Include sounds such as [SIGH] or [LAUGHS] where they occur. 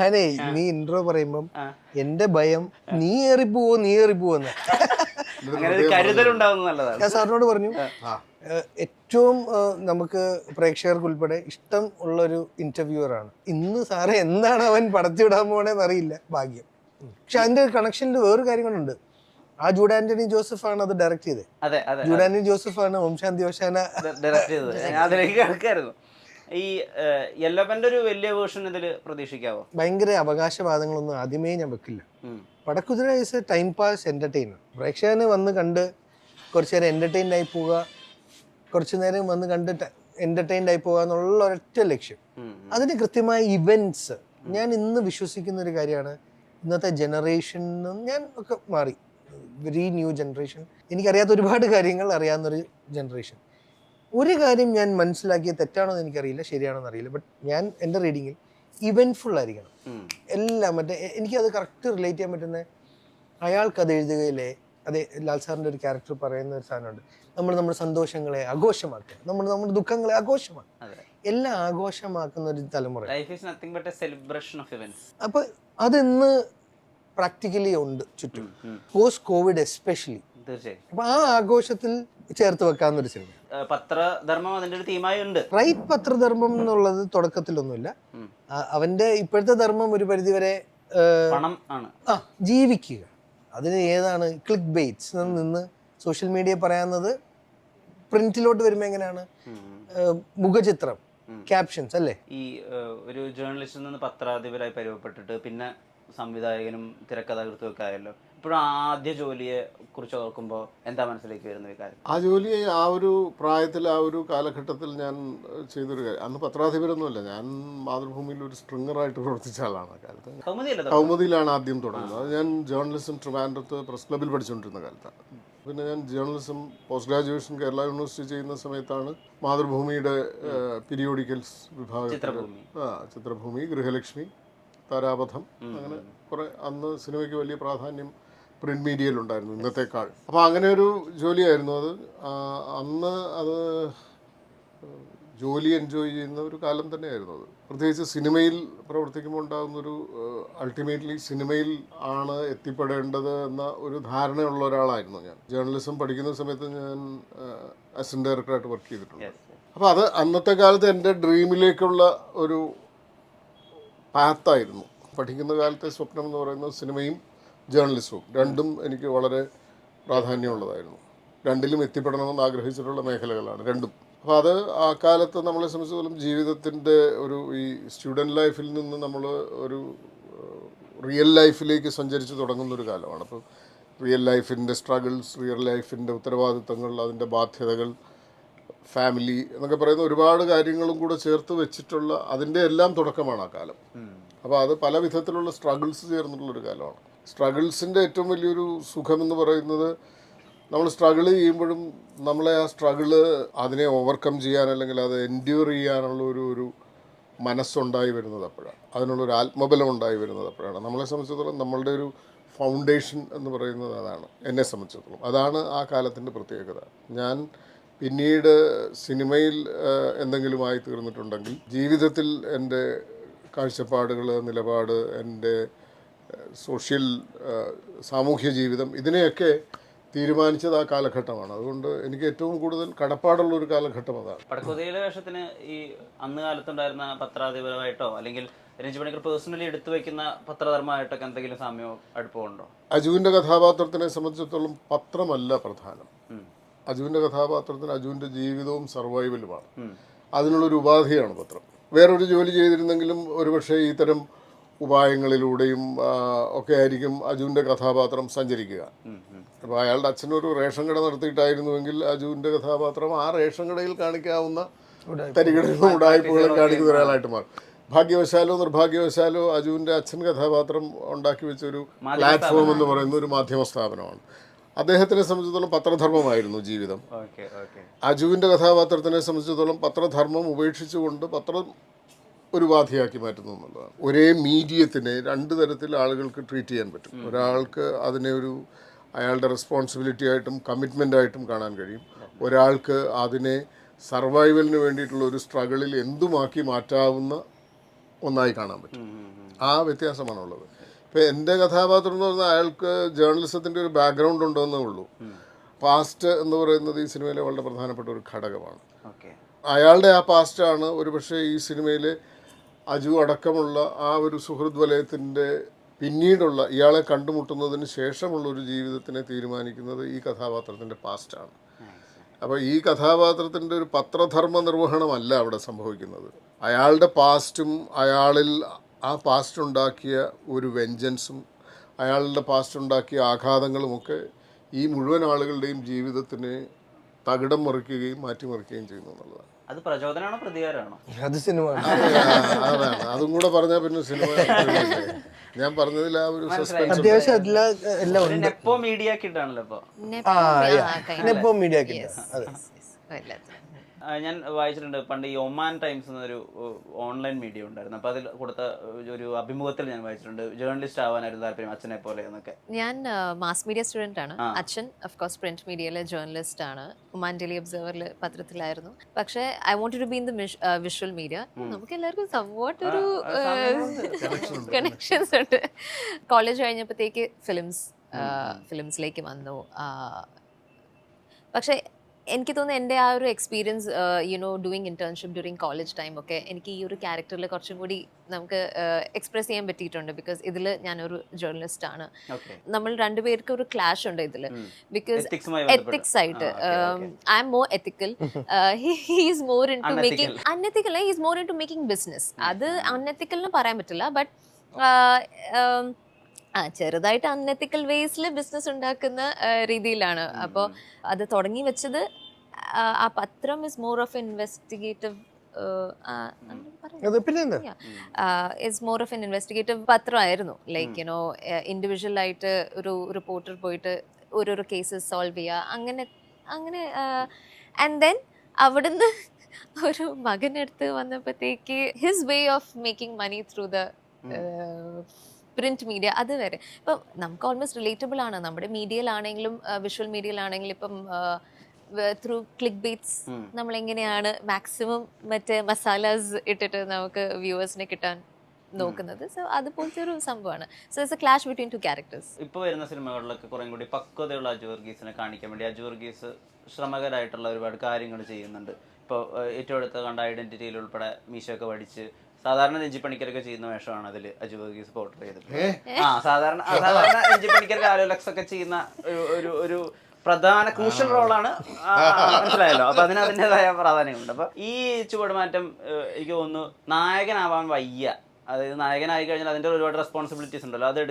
ഞാനേ നീ ഇൻട്രോ പറയുമ്പം. എന്റെ ഭയം നീ ഏറിപ്പോവോ നീ ഏറിപ്പോവെന്ന്. [LAUGHS] അങ്ങനെ ഒരു കരുതൽ ഉണ്ടാവുന്നത് നല്ലതാണ്. ഞാൻ സാറിനോട് പറഞ്ഞു ഏറ്റവും നമുക്ക് പ്രേക്ഷകർക്ക് ഉൾപ്പെടെ ഇഷ്ടം ഉള്ള ഒരു ഇന്റർവ്യൂവർ ആണ്. ഇന്ന് സാറ് എന്താണ് അവൻ പടത്തിവിടാൻ പോണേന്ന് അറിയില്ല ഭാഗ്യം. പക്ഷെ അതിന്റെ കണക്ഷനിൽ വേറൊരു കാര്യങ്ങളുണ്ട്. ആ ജൂഡ് ആന്റണി ജോസഫ് ആണ് അത് ഡയറക്ട് ചെയ്തത് അതെ അതെ ജൂഡ് ആന്റണി ജോസഫ് ആണ് ഓം ശാന്തി ഓശാന ഡയറക്ട് ചെയ്തത്. അതിലേക്ക് കിടക്കായിരുന്നു. ഈ യെല്ലപ്പന്റെ ഒരു വലിയ വേർഷൻ ഇതിൽ പ്രതീക്ഷിക്കാവോ? ഭയങ്കര അവകാശവാദങ്ങളൊന്നും ആദ്യമേ ഞാൻ വെക്കില്ല. Padakkuthira is a time pass entertainer പ്രേക്ഷകന് വന്ന് കണ്ട് കുറച്ച് നേരം എന്റർടൈൻഡ് ആയി പോവുക കുറച്ച് നേരം വന്ന് കണ്ട് എന്റർടൈൻഡ് ആയി പോവുക എന്നുള്ള ഒരൊറ്റ ലക്ഷ്യം. അതിന് കൃത്യമായ ഇവന്റ്സ് ഞാൻ ഇന്ന് വിശ്വസിക്കുന്ന ഒരു കാര്യമാണ് ഇന്നത്തെ ജനറേഷൻ ഞാൻ ഒക്കെ മാറി. വെരി ന്യൂ ജനറേഷൻ എനിക്കറിയാത്ത ഒരുപാട് കാര്യങ്ങൾ അറിയാവുന്നൊരു ജനറേഷൻ ഒരു കാര്യം ഞാൻ മനസ്സിലാക്കിയ തെറ്റാണോ എന്ന് എനിക്കറിയില്ല ശരിയാണോ എന്നറിയില്ല ബട്ട് ഞാൻ എന്റെ റീഡിങ്ങിൽ ഇവന്റ്ഫുൾ ആയിരിക്കണം. എല്ലാം മറ്റേ എനിക്കത് കറക്റ്റ് റിലേറ്റ് ചെയ്യാൻ പറ്റുന്ന അയാൾക്ക് അത് എഴുതുകയില്ലേ അതെ ലാൽ സാറിന്റെ ഒരു ക്യാരക്ടർ പറയുന്ന ഒരു സാധനമുണ്ട്. നമ്മൾ നമ്മുടെ സന്തോഷങ്ങളെ ആഘോഷമാക്കുക. നമ്മൾ നമ്മുടെ ദുഃഖങ്ങളെ ആഘോഷമാക്കുക. എല്ലാം ആഘോഷമാക്കുന്ന ഒരു തലമുറ. അപ്പൊ അതെന്ന് പ്രാക്ടിക്കലി ഉണ്ട് ചുറ്റും. പോസ്റ്റ് കോവിഡ് എസ്പെഷ്യലി തീർച്ചയായും. അപ്പോൾ ആ ആഘോഷത്തിൽ ചേർത്ത് വെക്കാവുന്ന ഒരു സിനിമ പത്രധർമ്മം അതിന്റെ ഒരു തീമായി ഉണ്ട്. റൈറ്റ് പത്രധർമ്മം എന്നുള്ളത് തുടക്കത്തിലൊന്നുമില്ല. അവന്റെ ഇപ്പോഴത്തെ ധർമ്മം ഒരു പരിധിവരെ പണം ആണ്. ആ ജീവിക്കുക. അതിന് ഏതാണ്? ക്ലിക്ക് ബെയ്റ്റ്സ് നിന്ന് സോഷ്യൽ മീഡിയ പറയാവുന്നത് പ്രിന്റിലോട്ട് വരുമ്പോൾ എങ്ങനെയാണ്? മുഖചിത്രം ക്യാപ്ഷൻസ് അല്ലേ? ഈ ഒരു ജേർണലിസ്റ്റിൽ നിന്ന് പത്രാധിപരായി പരിവപ്പെട്ടിട്ട് പിന്നെ സംവിധായകനും തിരക്കഥാകൃത്തും ഒക്കെ ആയല്ലോ. ഇപ്പോഴും ആദ്യ ജോലിയെ കുറിച്ച് ഓർക്കുമ്പോൾ എന്താ മനസ്സിലേക്ക് വരുന്ന കാര്യം? ആ ജോലി ആ ഒരു പ്രായത്തിൽ ആ ഒരു കാലഘട്ടത്തിൽ ഞാൻ ചെയ്തൊരു കാര്യം. അന്ന് പത്രാധിപരൊന്നുമല്ല. ഞാൻ മാതൃഭൂമിയിൽ ഒരു സ്ട്രിങ്ങറായിട്ട് പ്രവർത്തിച്ച ആളാണ് കാലത്ത്? കൗമുദിയിലാണ് ആദ്യം തുടങ്ങുന്നത്. അത് ഞാൻ ജേർണലിസം ട്രിവാൻഡ്രത്ത് പ്രസ് ക്ലബ്ബിൽ പഠിച്ചുകൊണ്ടിരുന്ന കാലത്താണ് പിന്നെ ഞാൻ journalism post graduation Kerala university ചെയ്യുന്ന സമയത്താണ് മാതൃഭൂമിയുടെ പീരിയോഡിക്കൽസ് വിഭാഗം. ആ ചിത്രഭൂമി ഗൃഹലക്ഷ്മി താരാപഥം. അങ്ങനെ കുറെ അന്ന് സിനിമയ്ക്ക് വലിയ പ്രാധാന്യം പ്രിന്റ് മീഡിയയിലുണ്ടായിരുന്നു ഇന്നത്തെക്കാൾ. അപ്പോൾ അങ്ങനെ ഒരു ജോലിയായിരുന്നു അത്. അന്ന് അത് ജോലി എൻജോയ് ചെയ്യുന്ന ഒരു കാലം തന്നെയായിരുന്നു അത്. പ്രത്യേകിച്ച് സിനിമയിൽ പ്രവർത്തിക്കുമ്പോൾ ഉണ്ടാകുന്നൊരു അൾട്ടിമേറ്റ്ലി സിനിമയിൽ ആണ് എത്തിപ്പെടേണ്ടത് എന്ന ഒരു ധാരണയുള്ള ഒരാളായിരുന്നു ഞാൻ. ജേർണലിസം പഠിക്കുന്ന സമയത്ത് ഞാൻ അസിസ്റ്റന്റ് ഡയറക്ടറായിട്ട് വർക്ക് ചെയ്തിട്ടുണ്ട്. അപ്പോൾ അത് അന്നത്തെ കാലത്ത് എന്റെ ഡ്രീമിലേക്കുള്ള ഒരു പാത്തായിരുന്നു. പഠിക്കുന്ന കാലത്തെ സ്വപ്നം എന്ന് പറയുന്നത് സിനിമയും ജേർണലിസവും രണ്ടും എനിക്ക് വളരെ പ്രാധാന്യമുള്ളതായിരുന്നു. രണ്ടിലും എത്തിപ്പെടണമെന്ന് ആഗ്രഹിച്ചിട്ടുള്ള മേഖലകളാണ് രണ്ടും. അപ്പോൾ അത് ആ കാലത്ത് നമ്മളെ സംബന്ധിച്ചിടത്തോളം ജീവിതത്തിന്റെ ഒരു ഈ സ്റ്റുഡന്റ് ലൈഫിൽ നിന്ന് നമ്മൾ ഒരു റിയൽ ലൈഫിലേക്ക് സഞ്ചരിച്ച് തുടങ്ങുന്ന ഒരു കാലമാണ്. അപ്പോൾ റിയൽ ലൈഫിന്റെ സ്ട്രഗിൾസ് റിയൽ ലൈഫിന്റെ ഉത്തരവാദിത്തങ്ങൾ അതിന്റെ ബാധ്യതകൾ ഫാമിലി എന്നൊക്കെ പറയുന്ന ഒരുപാട് കാര്യങ്ങളും കൂടെ ചേർത്ത് വെച്ചിട്ടുള്ള അതിന്റെ എല്ലാം തുടക്കമാണ് ആ കാലം. അപ്പോൾ അത് പല വിധത്തിലുള്ള സ്ട്രഗിൾസ് ചേർന്നിട്ടുള്ള ഒരു കാലമാണ്. സ്ട്രഗിൾസിന്റെ ഏറ്റവും വലിയൊരു എന്ന് പറയുന്നത് നമ്മൾ സ്ട്രഗിൾ ചെയ്യുമ്പോഴും നമ്മളെ ആ സ്ട്രഗിൾ അതിനെ ഓവർകം ചെയ്യാൻ അല്ലെങ്കിൽ അത് എൻഡ്യൂർ ചെയ്യാനുള്ള ഒരു ഒരു മനസ്സുണ്ടായി വരുന്നത് അപ്പോഴാണ്. അതിനുള്ളൊരു ആത്മബലം ഉണ്ടായി വരുന്നത് അപ്പോഴാണ്. നമ്മളെ സംബന്ധിച്ചിടത്തോളം നമ്മളുടെ ഒരു ഫൗണ്ടേഷൻ എന്ന് പറയുന്നത് അതാണ്. എന്നെ സംബന്ധിച്ചിടത്തോളം. അതാണ് ആ കാലത്തിന്റെ പ്രത്യേകത. ഞാൻ പിന്നീട് സിനിമയിൽ എന്തെങ്കിലും ആയി തീർന്നിട്ടുണ്ടെങ്കിൽ ജീവിതത്തിൽ എന്റെ കാഴ്ചപ്പാടുകൾ നിലപാട് എന്റെ സോഷ്യൽ സാമൂഹ്യ ജീവിതം ഇതിനെയൊക്കെ തീരുമാനിച്ചത് ആ കാലഘട്ടമാണ്. അതുകൊണ്ട് എനിക്ക് ഏറ്റവും കൂടുതൽ കടപ്പാടുള്ള ഒരു കാലഘട്ടം അതാണ്. പടക്കുതിയിലെ വേഷത്തിന് ഈ അന്ന് കാലത്തുണ്ടായിരുന്ന പത്രാധിപരമായിട്ടോ അല്ലെങ്കിൽ രഞ്ജി പണിക്കർ പേഴ്സണലി എടുത്തു വെക്കുന്ന പത്രധർമ്മമായിട്ടൊക്കെ എന്തെങ്കിലും സാമ്യമോ അടുപ്പമുണ്ടോ? അജുവിന്റെ കഥാപാത്രത്തിനെ സംബന്ധിച്ചിടത്തോളം പത്രമല്ല പ്രധാനം. അജുവിന്റെ കഥാപാത്രത്തിന് അജുവിന്റെ ജീവിതവും സർവൈവലുമാണ്. അതിനുള്ളൊരു ഉപാധിയാണ് പത്രം. വേറൊരു ജോലി ചെയ്തിരുന്നെങ്കിലും ഒരുപക്ഷെ ഇത്തരം ഉപായങ്ങളിലൂടെയും ഒക്കെ ആയിരിക്കും അജുവിന്റെ കഥാപാത്രം സഞ്ചരിക്കുക. അപ്പോൾ അയാളുടെ അച്ഛനൊരു റേഷൻ കട നടത്തിയിട്ടായിരുന്നുവെങ്കിൽ അജുവിന്റെ കഥാപാത്രം ആ റേഷൻ കടയിൽ കാണിക്കാവുന്ന തരികളിലും ഉടായ്പകളും കാണിക്കുന്ന ഒരാളായിട്ട് മാറും. ഭാഗ്യവശാലോ നിർഭാഗ്യവശാലോ അജുവിന്റെ അച്ഛൻ കഥാപാത്രം ഉണ്ടാക്കി വെച്ച ഒരു പ്ലാറ്റ്ഫോം എന്ന് പറയുന്ന ഒരു മാധ്യമ സ്ഥാപനമാണ്. അദ്ദേഹത്തിനെ സംബന്ധിച്ചിടത്തോളം പത്രധർമ്മമായിരുന്നു ജീവിതം. അജുവിന്റെ അജുവിന്റെ കഥാപാത്രത്തിനെ സംബന്ധിച്ചിടത്തോളം പത്രധർമ്മം ഉപേക്ഷിച്ചുകൊണ്ട് പത്രം ഒരു ബാധയാക്കി മാറ്റുന്നു എന്നുള്ളതാണ്. ഒരേ മീഡിയത്തിനെ രണ്ട് തരത്തിൽ ആളുകൾക്ക് ട്രീറ്റ് ചെയ്യാൻ പറ്റും. ഒരാൾക്ക് അതിനെ ഒരു അയാളുടെ റെസ്പോൺസിബിലിറ്റി ആയിട്ടും കമ്മിറ്റ്മെന്റ് ആയിട്ടും കാണാൻ കഴിയും. ഒരാൾക്ക് അതിനെ സർവൈവലിന് വേണ്ടിയിട്ടുള്ള ഒരു സ്ട്രഗിളിൽ എന്തുമാക്കി മാറ്റാവുന്ന ഒന്നായി കാണാൻ പറ്റും. ആ വ്യത്യാസമാണുള്ളത്. ഇപ്പം എന്റെ കഥാപാത്രം എന്ന് പറഞ്ഞാൽ അയാൾക്ക് ജേർണലിസത്തിന്റെ ഒരു ബാക്ക്ഗ്രൗണ്ട് ഉണ്ടോയെന്നേ ഉള്ളൂ. പാസ്റ്റ് എന്ന് പറയുന്നത് ഈ സിനിമയിലെ വളരെ പ്രധാനപ്പെട്ട ഒരു ഘടകമാണ്. അയാളുടെ ആ പാസ്റ്റാണ് ഒരുപക്ഷെ ഈ സിനിമയിലെ അജു അടക്കമുള്ള ആ ഒരു സുഹൃദ് വലയത്തിന്റെ പിന്നീടുള്ള ഇയാളെ കണ്ടുമുട്ടുന്നതിന് ശേഷമുള്ള ഒരു ജീവിതത്തിനെ തീരുമാനിക്കുന്നത് ഈ കഥാപാത്രത്തിന്റെ പാസ്റ്റാണ് അപ്പോൾ ഈ കഥാപാത്രത്തിന്റെ ഒരു പത്രധർമ്മ നിർവഹണമല്ല അവിടെ സംഭവിക്കുന്നത്. അയാളുടെ പാസ്റ്റും അയാളിൽ ആ പാസ്റ്റ് ഉണ്ടാക്കിയ ഒരു വെഞ്ചൻസും അയാളുടെ പാസ്റ്റ് ഉണ്ടാക്കിയ ആഘാതങ്ങളുമൊക്കെ ഈ മുഴുവൻ ആളുകളുടെയും ജീവിതത്തിന് തകിടം മറിക്കുകയും മാറ്റിമറിക്കുകയും ചെയ്യുന്നു എന്നുള്ളതാണ്. അത് പ്രചോദനമാണോ പ്രതികാരമാണോ? അത് സിനിമ. അതാണ്. അതും കൂടെ പറഞ്ഞാൽ പിന്നെ സിനിമ [LAUGHS] ഞാൻ പറഞ്ഞതിൽ ആ ഒരു സസ്പെൻസ് അത്യാവശ്യം എല്ലാ എല്ലാം ഉണ്ട്. നെപ്പോ മീഡിയ കിട്ടാണല്ലോ ഇപ്പൊ. ആ ഇപ്പൊ മീഡിയ അതെ. ആ, ഞാൻ വായിച്ചിട്ടുണ്ട്. പണ്ട് ഈ ഒമാൻ ടൈംസ് എന്നൊരു ഓൺലൈൻ മീഡിയ ഉണ്ടായിരുന്നു. അപ്പൊ അതിൽ കൊടുത്ത ഒരു- അഭിമുഖത്തിൽ ഞാൻ വായിച്ചിട്ടുണ്ട്. ജേർണലിസ്റ്റ് ആവാനായിരുന്നു താല്പര്യം അച്ഛനെ പോലെ എന്നൊക്കെ. ഞാൻ മാസ് മീഡിയ സ്റ്റുഡന്റ് ആണ്. അച്ഛൻ ഓഫ് കോഴ്സ് പ്രിന്റ് മീഡിയയിലെ ജേർണലിസ്റ്റ് ആണ്. ഒമാൻ ഡെലി ഒബ്സർവറിൽ പത്രത്തിലായിരുന്നു. പക്ഷേ I want to be in the visual media നമുക്ക് എല്ലാവർക്കും സംവാട്ട് ഒരു കണക്ഷൻസ് ഉണ്ട്. കോളേജ് കഴിഞ്ഞപ്പോഴത്തേക്ക് ഫിലിംസ് ഫിലിംസിലേക്ക് വന്നു. പക്ഷേ എനിക്ക് തോന്നുന്നു എന്റെ ആ ഒരു experience you know doing internship during college time ഒക്കെ എനിക്ക് ഈ ഒരു ക്യാരക്ടറിൽ കുറച്ചും കൂടി നമുക്ക് എക്സ്പ്രസ് ചെയ്യാൻ പറ്റിയിട്ടുണ്ട്. ബിക്കോസ് ഇതിൽ ഞാനൊരു ജേർണലിസ്റ്റ് ആണ്. നമ്മൾ രണ്ടുപേർക്ക് ഒരു ക്ലാഷ് ഉണ്ട് ഇതിൽ ബിക്കോസ് എത്തിക്സ് ആയിട്ട്. I am more ethical he's more into. Making unethical he's more into making business അത് അൺഎത്തിക്കൽ എന്ന് പറയാൻ പറ്റില്ല ബട്ട് ആ ചെറുതായിട്ട് അൺഎത്തിക്കൽ വേസിൽ ബിസിനസ് ഉണ്ടാക്കുന്ന രീതിയിലാണ്. അപ്പോൾ അത് തുടങ്ങി വെച്ചത് ആ, പത്രം is more of investigative is more of an investigative പത്രമായിരുന്നു. Like you know individual ആയിട്ട് ഒരു റിപ്പോർട്ടർ പോയിട്ട് ഓരോരോ കേസസ് സോൾവ് ചെയ്യുക അങ്ങനെ അങ്ങനെ ആൻഡ് ദെൻ അവിടുന്ന് ഒരു മകനെടുത്ത് വന്നപ്പോഴത്തേക്ക് his way of making money through the print media അത് വരെ ഇപ്പം നമുക്ക് ഓൾമോസ്റ്റ് റിലേറ്റബിൾ ആണ്. നമ്മുടെ മീഡിയയിലാണെങ്കിലും വിഷ്വൽ മീഡിയയിലാണെങ്കിലും ഇപ്പം ത്രൂ ക്ലിക്ക് ബീറ്റ്സ്. നമ്മൾ എങ്ങനെയാണ് മാക്സിമം മറ്റേ മസാലാസ് ഇട്ടിട്ട് നമുക്ക് വ്യൂവേഴ്സിനെ കിട്ടാൻ നോക്കുന്നത്. സോ അതുപോലത്തെ ഒരു സംഭവമാണ്. So it's a clash between two characters ഇപ്പോൾ വരുന്ന സിനിമകളിലൊക്കെ കുറേ കൂടി പക്വതയുള്ള അജു വർഗീസിനെ കാണിക്കാൻ വേണ്ടി അജു വർഗീസ് ശ്രമകരായിട്ടുള്ള ഒരുപാട് കാര്യങ്ങൾ ചെയ്യുന്നുണ്ട്. ഇപ്പോൾ ഏറ്റവും അടുത്ത കണ്ട ഐഡന്റിറ്റിയിൽ ഉൾപ്പെടെ മീശയൊക്കെ പഠിച്ച് സാധാരണ രഞ്ജി പണിക്കരൊക്കെ ചെയ്യുന്ന വേഷമാണ് അതിൽ അജു വർഗീസ് പോർട്ടർ ചെയ്തിട്ടുള്ളത്. ആ സാധാരണ സാധാരണ രഞ്ജി പണിക്കർ കാലോലക്സ് ഒക്കെ ചെയ്യുന്ന ഒരു ഒരു പ്രധാന ക്രൂഷ്യൽ റോളാണ് മനസ്സിലായല്ലോ? അപ്പൊ അതിന് അതിന്റെതായ പ്രാധാന്യമുണ്ട്. അപ്പൊ ഈ ചുവടുമാറ്റം എനിക്ക് തോന്നുന്നു നായകനാവാൻ വയ്യ. അതായത് നായകനായി കഴിഞ്ഞാൽ അതിന്റെ ഒരുപാട് റെസ്പോൺസിബിലിറ്റീസ് ഉണ്ടല്ലോ. അത്